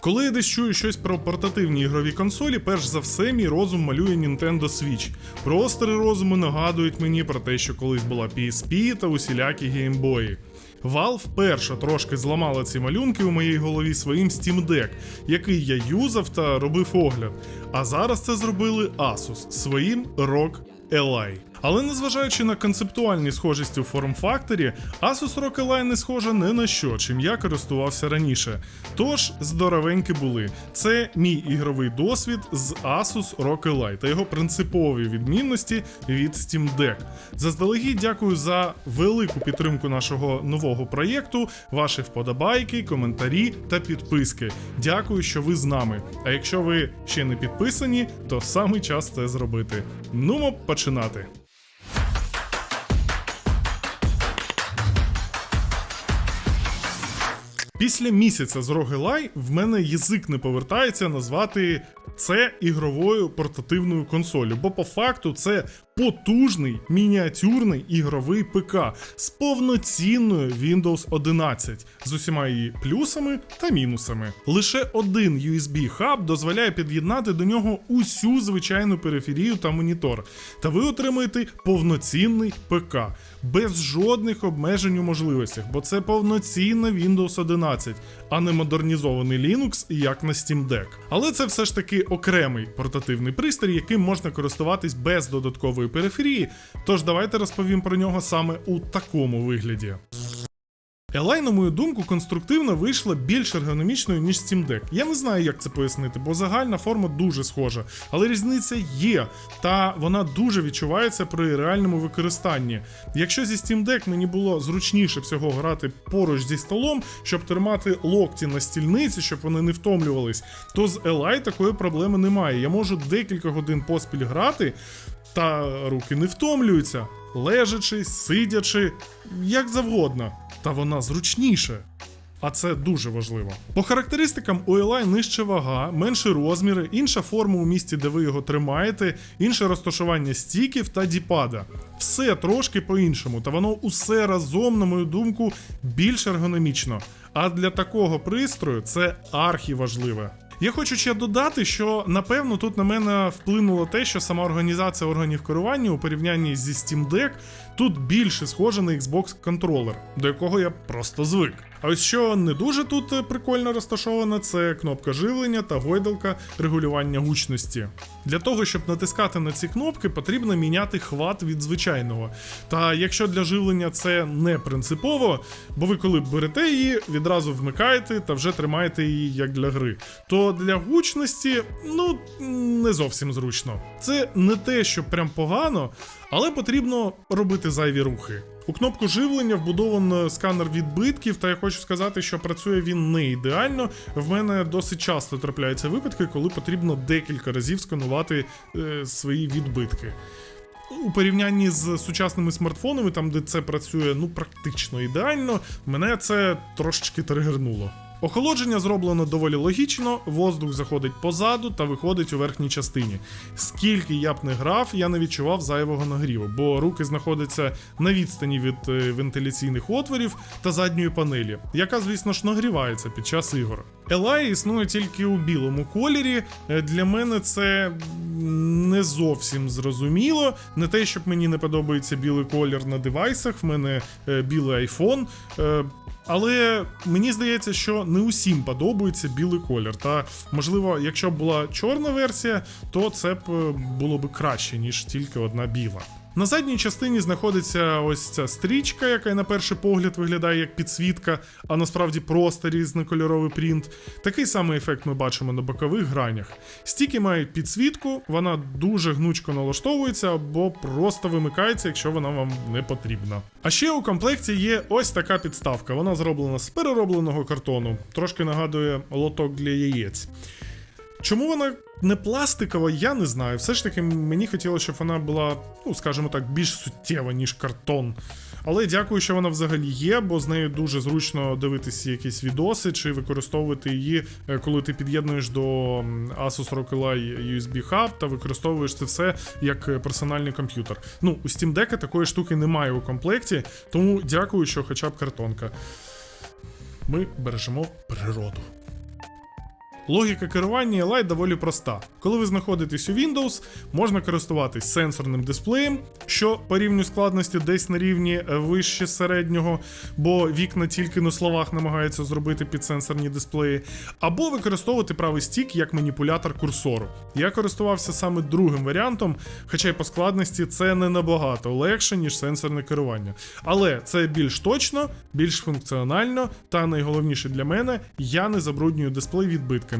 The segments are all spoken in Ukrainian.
Коли я десь чую щось про портативні ігрові консолі, перш за все мій розум малює Nintendo Switch. Простори розуму нагадують мені про те, що колись була PSP та усілякі геймбої. Valve перша трошки зламала ці малюнки у моїй голові своїм Steam Deck, який я юзав та робив огляд. А зараз це зробили Asus своїм ROG Ally. Але незважаючи на концептуальні схожості у форм-факторі, Asus ROG Ally не схожа не на що, чим я користувався раніше. Тож здоровенькі були. Це мій ігровий досвід з Asus ROG Ally та його принципові відмінності від Steam Deck. Заздалегідь дякую за велику підтримку нашого нового проєкту, ваші вподобайки, коментарі та підписки. Дякую, що ви з нами. А якщо ви ще не підписані, то саме час це зробити. Нумо починати. Після місяця з Рогелай в мене язик не повертається назвати це ігровою портативною консолью, бо по факту це потужний мініатюрний ігровий ПК з повноцінною Windows 11 з усіма її плюсами та мінусами. Лише один USB хаб дозволяє під'єднати до нього усю звичайну периферію та монітор, та ви отримаєте повноцінний ПК без жодних обмежень у можливостях, бо це повноцінна Windows 11, а не модернізований Linux, як на Steam Deck. Але це все ж таки окремий портативний пристрій, яким можна користуватись без додаткової периферії. Тож давайте розповім про нього саме у такому вигляді. Елай, на мою думку, конструктивно вийшла більш ергономічною, ніж Steam Deck. Я не знаю, як це пояснити, бо загальна форма дуже схожа, але різниця є, та вона дуже відчувається при реальному використанні. Якщо зі Steam Deck мені було зручніше всього грати поруч зі столом, щоб тримати локті на стільниці, щоб вони не втомлювались, то з Елай такої проблеми немає. Я можу декілька годин поспіль грати, та руки не втомлюються, лежачи, сидячи, як завгодно. Та вона зручніше. А це дуже важливо. По характеристикам у Eli нижча вага, менші розміри, інша форма у місці, де ви його тримаєте, інше розташування стіків та діпада. Все трошки по-іншому, та воно усе разом, на мою думку, більш ергономічно. А для такого пристрою це архіважливе. Я хочу ще додати, що напевно тут на мене вплинуло те, що сама організація органів керування у порівнянні зі Steam Deck тут більше схожа на Xbox контролер, до якого я просто звик. А ось що не дуже тут е, прикольно розташовано, це кнопка живлення та гойдалка регулювання гучності. Для того, щоб натискати на ці кнопки, потрібно міняти хват від звичайного. Та якщо для живлення це не принципово, бо ви коли берете її, відразу вмикаєте та вже тримаєте її як для гри, то для гучності ну не зовсім зручно. Це не те, що прям погано, але потрібно робити зайві рухи. У кнопку живлення вбудовано сканер відбитків, та я хочу сказати, що працює він не ідеально. В мене досить часто трапляються випадки, коли потрібно декілька разів сканувати е, свої відбитки. У порівнянні з сучасними смартфонами, там де це працює ну практично ідеально, мене це трошечки тригернуло. Охолодження зроблено доволі логічно, воздух заходить позаду та виходить у верхній частині. Скільки я б не грав, я не відчував зайвого нагріву, бо руки знаходяться на відстані від е, вентиляційних отворів та задньої панелі, яка, звісно ж, нагрівається під час ігор. Eli існує тільки у білому кольорі. Е, Для мене це не зовсім зрозуміло. Не те, щоб мені не подобається білий колір на девайсах, в мене е, білий iPhone. Але мені здається, що не усім подобається білий колір. Та можливо, якщо б була чорна версія, то це б е, було б краще, ніж тільки одна біла. На задній частині знаходиться ось ця стрічка, яка на перший погляд виглядає як підсвітка, а насправді просто різнокольоровий принт. Такий самий ефект ми бачимо на бокових гранях. Стіки мають підсвітку, вона дуже гнучко налаштовується або просто вимикається, якщо вона вам не потрібна. А ще у комплекті є ось така підставка. Вона зроблена з переробленого картону, трошки нагадує лоток для яєць. Чому вона не пластикова, я не знаю. Все ж таки, мені хотілося, щоб вона була, ну скажімо так, більш суттєва, ніж картон. Але дякую, що вона взагалі є, бо з нею дуже зручно дивитися якісь відоси чи використовувати її, е, коли ти під'єднуєш до Asus ROG Ally USB Hub та використовуєш це все як е, персональний комп'ютер. Ну, у Steam Deck такої штуки немає у комплекті, тому дякую, що хоча б картонка. Ми бережемо природу. Логіка керування Li доволі проста. Коли ви знаходитесь у Windows, можна користуватись сенсорним дисплеєм, що по рівню складності десь на рівні е, вище середнього, бо вікна тільки на словах намагаються зробити підсенсорні дисплеї, або використовувати правий стік як маніпулятор курсору. Я користувався саме другим варіантом, хоча й по складності це не набагато легше, ніж сенсорне керування. Але це більш точно, більш функціонально, та найголовніше для мене, я не забруднюю дисплей відбитками.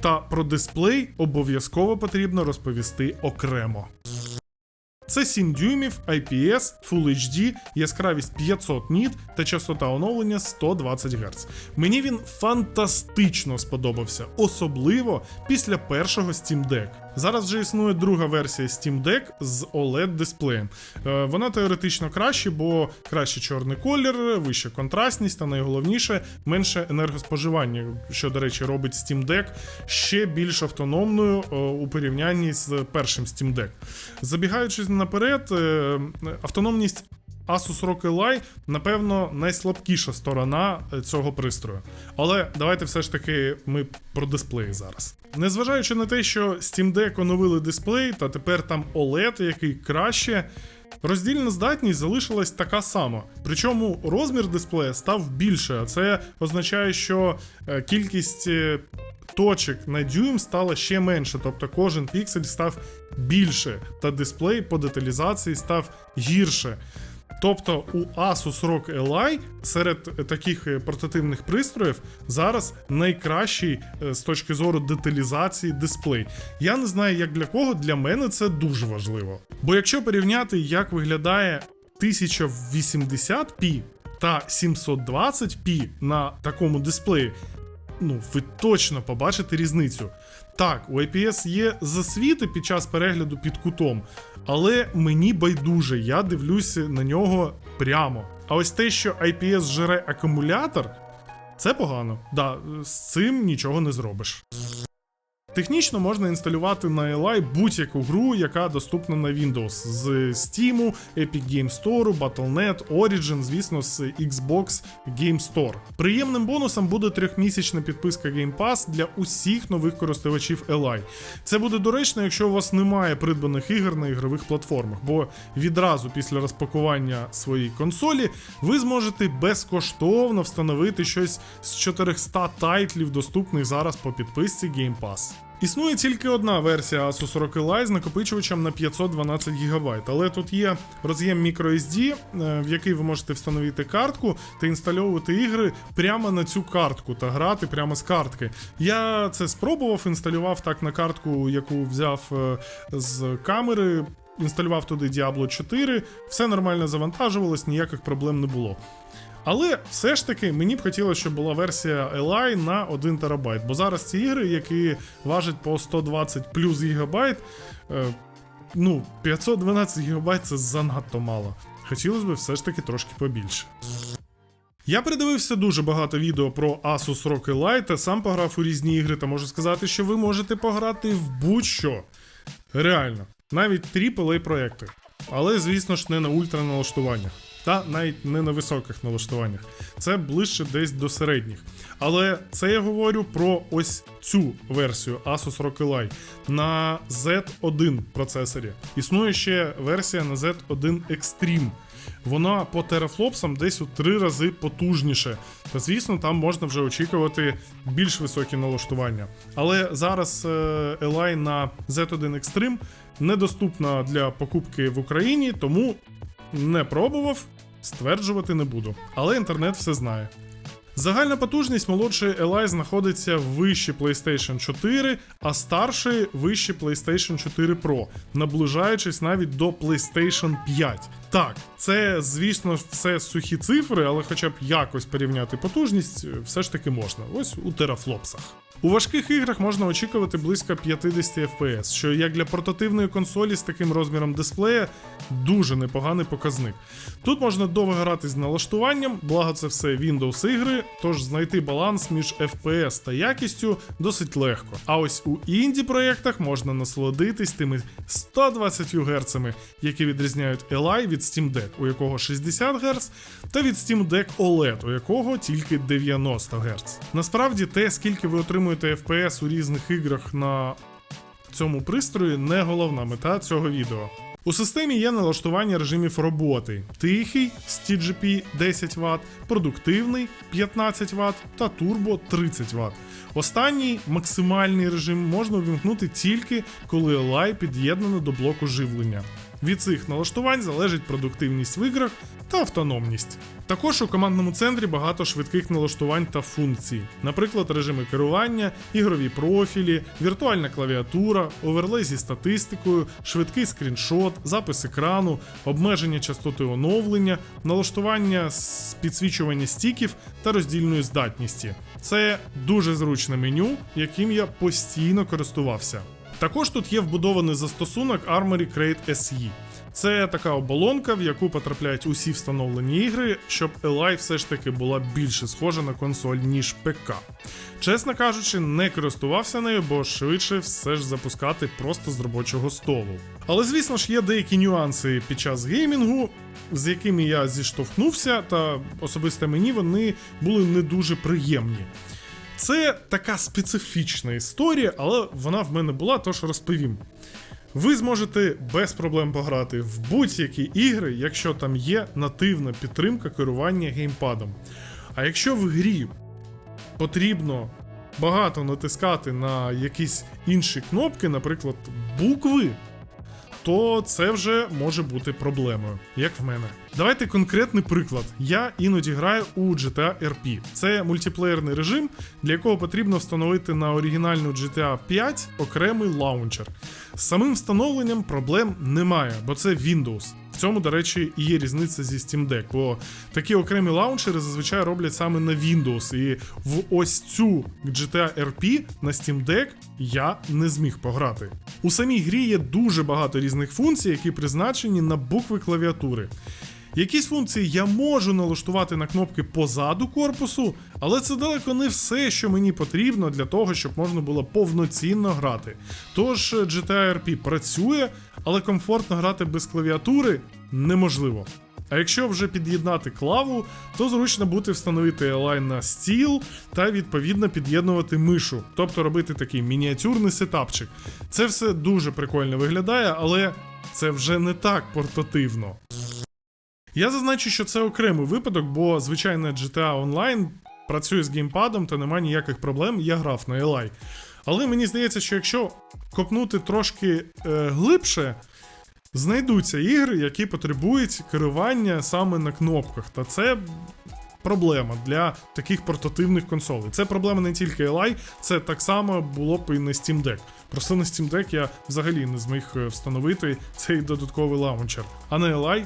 Та про дисплей обов'язково потрібно розповісти окремо. Це 7 дюймів, IPS, Full HD, яскравість 500 ніт та частота оновлення 120 Гц. Мені він фантастично сподобався, особливо після першого Steam Deck. Зараз вже існує друга версія Steam Deck з OLED дисплеєм. Е, Вона теоретично краще, бо краще чорний колір, вища контрастність та найголовніше менше енергоспоживання, що, до речі, робить Steam Deck ще більш автономною е, у порівнянні з першим Steam Deck. Забігаючи наперед, е, автономність Asus ROG Ally, напевно, найслабкіша сторона е, цього пристрою. Але давайте все ж таки ми про дисплеї зараз. Незважаючи на те, що Steam Deck оновили дисплей, та тепер там OLED, який краще. Роздільна здатність залишилась така сама. Причому розмір дисплея став більше, а це означає, що е, кількість е, точок на дюйм стала ще менше, тобто кожен піксель став більше, та дисплей по деталізації став гірше. Тобто у Asus ROG Ally серед таких е, портативних пристроїв зараз найкращий е, з точки зору деталізації дисплей. Я не знаю, як для кого, для мене це дуже важливо. Бо якщо порівняти, як виглядає 1080p та 720p на такому дисплеї, ну, ви точно побачите різницю. Так, у IPS є засвіти під час перегляду під кутом, але мені байдуже, я дивлюся на нього прямо. А ось те, що IPS жере акумулятор, це погано. Да, з цим нічого не зробиш. Технічно можна інсталювати на Eli будь-яку гру, яка доступна на Windows з Steam, Epic Game Store, Battle.net, Origin, звісно, з Xbox Game Store. Приємним бонусом буде трьохмісячна підписка Game Pass для усіх нових користувачів Eli. Це буде доречно, якщо у вас немає придбаних ігор на ігрових платформах, бо відразу після розпакування своєї консолі ви зможете безкоштовно встановити щось з 400 тайтлів, доступних зараз по підписці Game Pass. Існує тільки одна версія Asus ROG Ally з накопичувачем на 512 ГБ, але тут є роз'єм microSD, е, в який ви можете встановити картку та інстальовувати ігри прямо на цю картку та грати прямо з картки. Я це спробував, інсталював так на картку, яку взяв е, з камери. Інсталював туди Diablo 4, все нормально завантажувалось, ніяких проблем не було. Але все ж таки мені б хотілося, щоб була версія Eli на 1 терабайт. Бо зараз ці ігри, які важать по 120 плюс гігабайт, е, ну, 512 гігабайт це занадто мало. Хотілося б все ж таки трошки побільше. Я передивився дуже багато відео про Asus ROG та сам пограв у різні ігри, та можу сказати, що ви можете пограти в будь-що. Реально, навіть AAA проекти. Але, звісно ж, не на ультраналаштуваннях. Та навіть не на високих налаштуваннях. Це ближче десь до середніх. Але це я говорю про ось цю версію Asus ROG Ally на Z1 процесорі. Існує ще версія на Z1 Extreme. Вона по терафлопсам десь у три рази потужніше. Та звісно, там можна вже очікувати більш високі налаштування. Але зараз е, Ally на Z1 Extreme недоступна для покупки в Україні, тому не пробував, стверджувати не буду. Але інтернет все знає. Загальна потужність молодшої Eli знаходиться вище PlayStation 4, а старшої вище PlayStation 4 Pro, наближаючись навіть до PlayStation 5. Так, це, звісно, все сухі цифри, але хоча б якось порівняти потужність, е, все ж таки можна. Ось у терафлопсах. У важких іграх можна очікувати близько 50 FPS, що як для портативної консолі з таким розміром дисплея дуже непоганий показник. Тут можна довго грати з налаштуванням, благо це все Windows ігри, тож знайти баланс між FPS та якістю досить легко. А ось у інді проєктах можна насолодитись тими 120 Гц, які відрізняють Eli від Steam Deck, у якого 60 Гц, та від Steam Deck OLED, у якого тільки 90 Гц. Насправді, те, скільки ви отримуєте FPS у різних іграх на цьому пристрої, не головна мета цього відео. У системі є налаштування режимів роботи: тихий з TGP 10 Вт, продуктивний 15 Вт та турбо 30 Вт. Останній максимальний режим можна увімкнути тільки коли LI під'єднано до блоку живлення. Від цих налаштувань залежить продуктивність в іграх та автономність. Також у командному центрі багато швидких налаштувань та функцій, наприклад, режими керування, ігрові профілі, віртуальна клавіатура, оверлей зі статистикою, швидкий скріншот, запис екрану, обмеження частоти оновлення, налаштування підсвічування стіків та роздільної здатності. Це дуже зручне меню, яким я постійно користувався. Також тут є вбудований застосунок Armory Crate SE. Це така оболонка, в яку потрапляють усі встановлені ігри, щоб Eli все ж таки була більше схожа на консоль, ніж ПК. Чесно кажучи, не користувався нею, бо швидше все ж запускати просто з робочого столу. Але звісно ж є деякі нюанси під час геймінгу, з якими я зіштовхнувся, та особисто мені вони були не дуже приємні. Це така специфічна історія, але вона в мене була, тож розповім. Ви зможете без проблем пограти в будь-які ігри, якщо там є нативна підтримка керування геймпадом. А якщо в грі потрібно багато натискати на якісь інші кнопки, наприклад, букви, то це вже може бути проблемою, як в мене. Давайте конкретний приклад. Я іноді граю у GTA RP. Це мультиплеєрний режим, для якого потрібно встановити на оригінальну GTA 5 окремий лаунчер. З самим встановленням проблем немає, бо це Windows. В цьому, до речі, і є різниця зі Steam Deck, бо такі окремі лаунчери зазвичай роблять саме на Windows. І в ось цю GTA RP на Steam Deck я не зміг пограти. У самій грі є дуже багато різних функцій, які призначені на букви клавіатури. Якісь функції я можу налаштувати на кнопки позаду корпусу, але це далеко не все, що мені потрібно для того, щоб можна було повноцінно грати. Тож GTA RP працює, але комфортно грати без клавіатури неможливо. А якщо вже під'єднати клаву, то зручно буде встановити Align на стіл та відповідно під'єднувати мишу, тобто робити такий мініатюрний сетапчик. Це все дуже прикольно виглядає, але це вже не так портативно. Я зазначу, що це окремий випадок, бо звичайно GTA Online працює з геймпадом та немає ніяких проблем, я грав на Eli. Але мені здається, що якщо копнути трошки е, глибше, знайдуться ігри, які потребують керування саме на кнопках. Та це проблема для таких портативних консолей. Це проблема не тільки LI, це так само було б і на Steam Deck. Просто на Steam Deck я взагалі не зміг е, встановити цей додатковий лаунчер. А на LI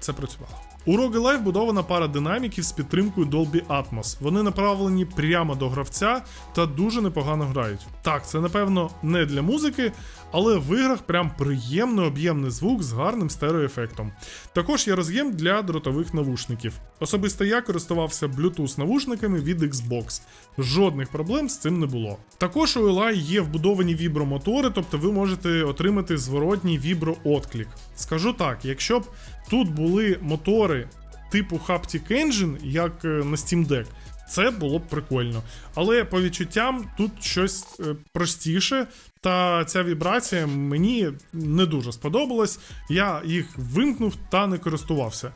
це працювало. У Rogue будована пара динаміків з підтримкою Dolby Atmos. Вони направлені прямо до гравця та дуже непогано грають. Так, це напевно не для музики, але в іграх прям приємний об'ємний звук з гарним стереоефектом. Також є роз'єм для дротових навушників. Особисто я користувався Bluetooth навушниками від Xbox. Жодних проблем з цим не було. Також у Eli є вбудовані вібромотори, тобто ви можете отримати зворотній віброотклік. Скажу так, якщо б тут були мотори типу Haptic Engine, як е, на Steam Deck, це було б прикольно. Але по відчуттям тут щось е, простіше, та ця вібрація мені не дуже сподобалась. Я їх вимкнув та не користувався.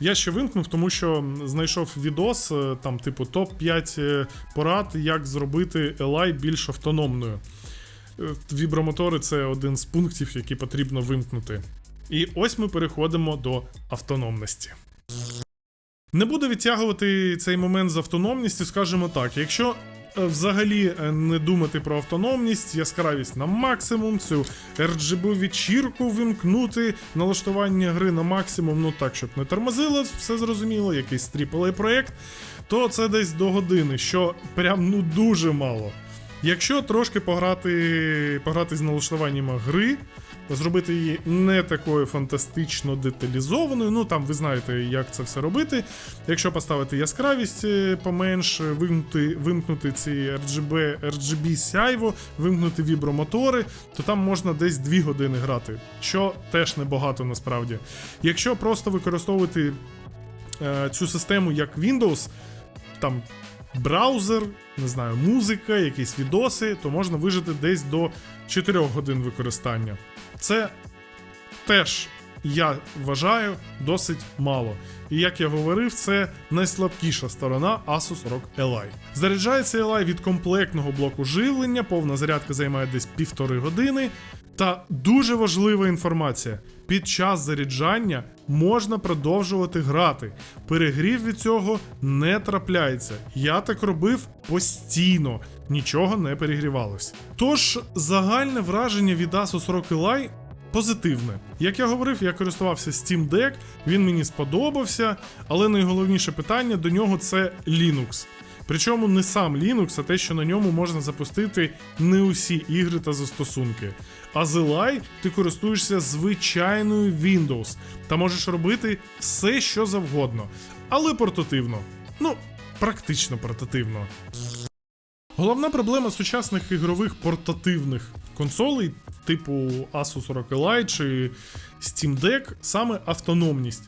Я ще вимкнув, тому що знайшов відос, е, там, типу, топ-5 порад, як зробити Eli більш автономною. Вібромотори це один з пунктів, які потрібно вимкнути. І ось ми переходимо до автономності. Не буду відтягувати цей момент з автономністю, скажімо так, якщо е, взагалі е, не думати про автономність, яскравість на максимум, цю RGB вечірку вимкнути, налаштування гри на максимум, ну так, щоб не тормозило, все зрозуміло, якийсь AAA проєкт, то це десь до години, що прям ну дуже мало. Якщо трошки пограти, пограти з налаштуваннями гри, зробити її не такою фантастично деталізованою. Ну там ви знаєте, як це все робити. Якщо поставити яскравість е, поменше, вимкнути, вимкнути ці RGB, RGB сяйво, вимкнути вібромотори, то там можна десь 2 години грати, що теж небагато насправді. Якщо просто використовувати е, цю систему як Windows, там браузер, не знаю, музика, якісь відоси, то можна вижити десь до 4 годин використання. Це теж, я вважаю, досить мало. І як я говорив, це найслабкіша сторона Asus ROG Ally. Заряджається Ally від комплектного блоку живлення, повна зарядка займає десь півтори години. Та дуже важлива інформація: під час заряджання можна продовжувати грати. Перегрів від цього не трапляється. Я так робив постійно, нічого не перегрівалось. Тож загальне враження від Asus ROG Ally позитивне. Як я говорив, я користувався Steam Deck, він мені сподобався, але найголовніше питання до нього це Linux. Причому не сам Linux, а те, що на ньому можна запустити не усі ігри та застосунки. А з ти користуєшся звичайною Windows та можеш робити все, що завгодно, але портативно. Ну, практично портативно. Головна проблема сучасних ігрових портативних консолей, типу Asus ROG Ally чи Steam Deck, саме автономність.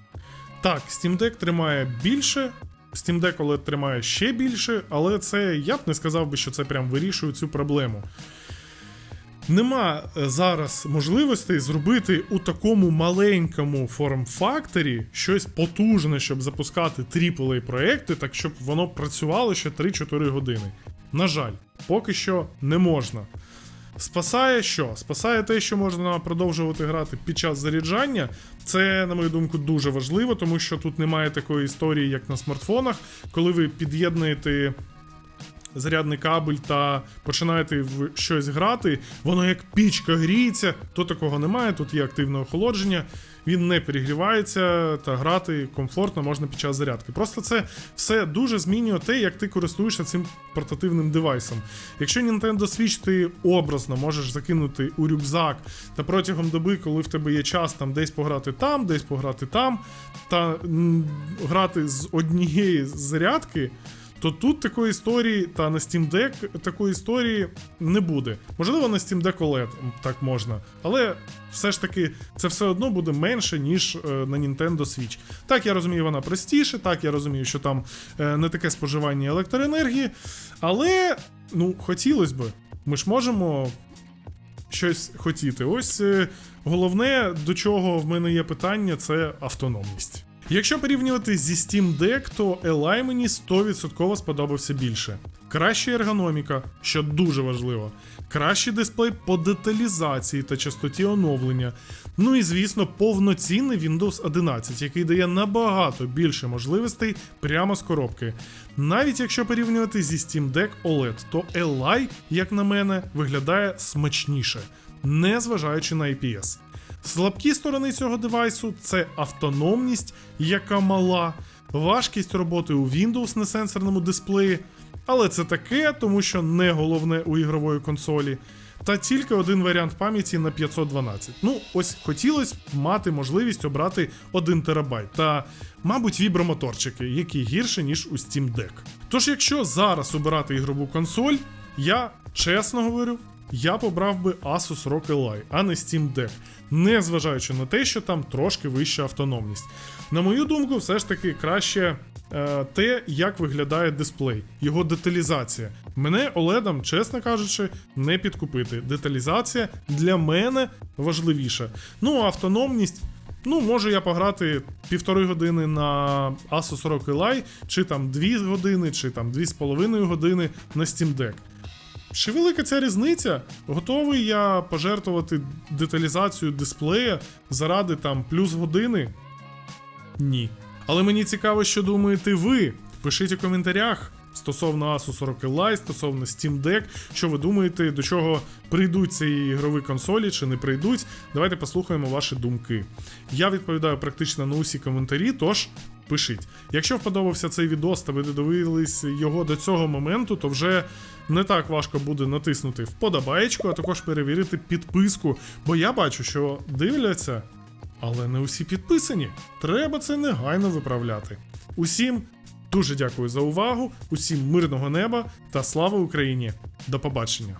Так, Steam Deck тримає більше, Steam OLED тримає ще більше, але це я б не сказав би, що це прям вирішує цю проблему. Нема е, зараз можливостей зробити у такому маленькому форм-факторі щось потужне, щоб запускати AAA проекти, так щоб воно працювало ще 3-4 години. На жаль, поки що не можна. Спасає що? Спасає те, що можна продовжувати грати під час заряджання. Це, на мою думку, дуже важливо, тому що тут немає такої історії, як на смартфонах, коли ви під'єднуєте зарядний кабель та починаєте в щось грати, воно як пічка гріється, то такого немає. Тут є активне охолодження, він не перегрівається та грати комфортно можна під час зарядки. Просто це все дуже змінює те, як ти користуєшся цим портативним девайсом. Якщо Nintendo Switch ти образно можеш закинути у рюкзак та протягом доби, коли в тебе є час там десь пограти там, десь пограти там, та м, грати з однієї зарядки то тут такої історії та на Steam Deck такої історії не буде. Можливо, на Steam Deck OLED так можна, але все ж таки це все одно буде менше, ніж е, на Nintendo Switch. Так, я розумію, вона простіше, так, я розумію, що там е, не таке споживання електроенергії, але ну, хотілося б. Ми ж можемо щось хотіти. Ось е, головне, до чого в мене є питання, це автономність. Якщо порівнювати зі Steam Deck, то Eli мені 100% сподобався більше. Краща ергономіка, що дуже важливо, кращий дисплей по деталізації та частоті оновлення. Ну і звісно, повноцінний Windows 11, який дає набагато більше можливостей прямо з коробки. Навіть якщо порівнювати зі Steam Deck OLED, то Eli, як на мене, виглядає смачніше, не зважаючи на IPS. Слабкі сторони цього девайсу це автономність, яка мала, важкість роботи у Windows на сенсорному дисплеї, але це таке, тому що не головне у ігрової консолі. Та тільки один варіант пам'яті на 512. Ну, ось хотілося мати можливість обрати 1 терабайт. Та, мабуть, вібромоторчики, які гірше, ніж у Steam Deck. Тож, якщо зараз обирати ігрову консоль, я чесно говорю, я побрав би Asus ROG Ally, а не Steam Deck, не зважаючи на те, що там трошки вища автономність. На мою думку, все ж таки краще е, те, як виглядає дисплей, його деталізація. Мене OLED, чесно кажучи, не підкупити. Деталізація для мене важливіша. Ну, а автономність. Ну, можу я пограти півтори години на Asus ROG Ally, чи там 2 години, чи там 2,5 години на Steam Deck. Чи велика ця різниця? Готовий я пожертвувати деталізацію дисплея заради там плюс години? Ні. Але мені цікаво, що думаєте ви. Пишіть у коментарях стосовно Asus ROG Ally, стосовно Steam Deck, що ви думаєте, до чого прийдуть ці ігрові консолі чи не прийдуть. Давайте послухаємо ваші думки. Я відповідаю практично на усі коментарі, тож пишіть. Якщо вподобався цей відос та ви додивились його до цього моменту, то вже не так важко буде натиснути вподобаєчку, а також перевірити підписку. Бо я бачу, що дивляться, але не усі підписані. Треба це негайно виправляти. Усім дуже дякую за увагу, усім мирного неба та слава Україні! До побачення!